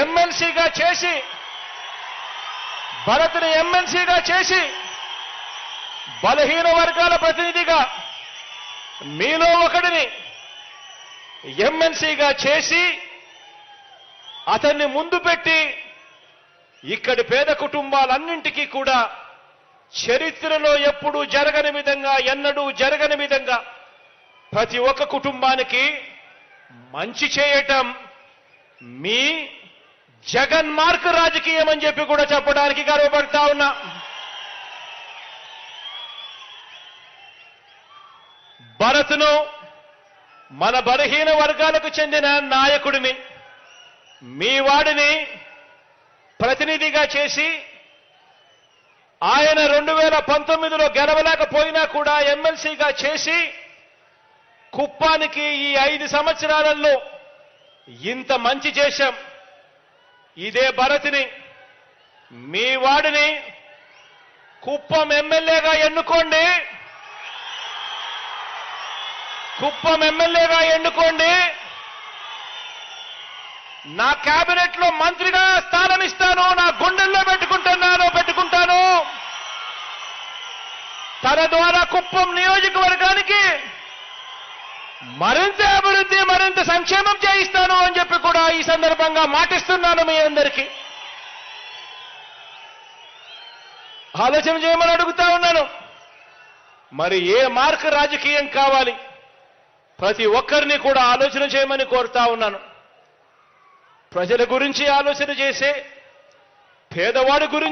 ఎమ్మెల్సీగా చేసి భరత్ని ఎమ్మెల్సీగా చేసి బలహీన వర్గాల ప్రతినిధిగా మీలో ఒకడిని ఎమ్మెల్సీగా చేసి అతన్ని ముందు పెట్టి ఇక్కడి పేద కుటుంబాలన్నింటికీ కూడా చరిత్రలో ఎప్పుడూ జరగని విధంగా ఎన్నడూ జరగని విధంగా ప్రతి ఒక్క కుటుంబానికి మంచి చేయటం మీ జగన్ మార్క్ రాజకీయం అని చెప్పి కూడా చెప్పడానికి గర్వపడతా ఉన్నా. భరత్ను మన బలహీన వర్గాలకు చెందిన నాయకుడిని మీ వాడిని ప్రతినిధిగా చేసి ఆయన రెండు వేల పంతొమ్మిదిలో గెలవలేకపోయినా కూడా ఎమ్మెల్సీగా చేసి కుప్పానికి ఈ ఐదు సంవత్సరాలలో ఇంత మంచి చేశాం. ఇదే భరతిని మీ వాడిని కుప్పం ఎమ్మెల్యేగా ఎన్నుకోండి. కుప్పం ఎమ్మెల్యేగా ఎన్నుకోండి. నా కేబినెట్లో మంత్రిగా స్థానం ఇస్తాను నా గుండెల్లో పెట్టుకుంటున్నాను పెట్టుకుంటాను. తన ద్వారా కుప్పం నియోజకవర్గానికి మరింత అభివృద్ధి మరింత సంక్షేమం చేయిస్తాను అని చెప్పి కూడా ఈ సందర్భంగా మాటిస్తున్నాను మీ అందరికీ. ఆలోచన చేయమని అడుగుతా ఉన్నాను. మరి ఏ మార్క్ రాజకీయం కావాలి? ప్రతి ఒక్కరిని కూడా ఆలోచన చేయమని కోరుతా ఉన్నాను. ప్రజల గురించి ఆలోచన చేసే పేదవాడి గురించి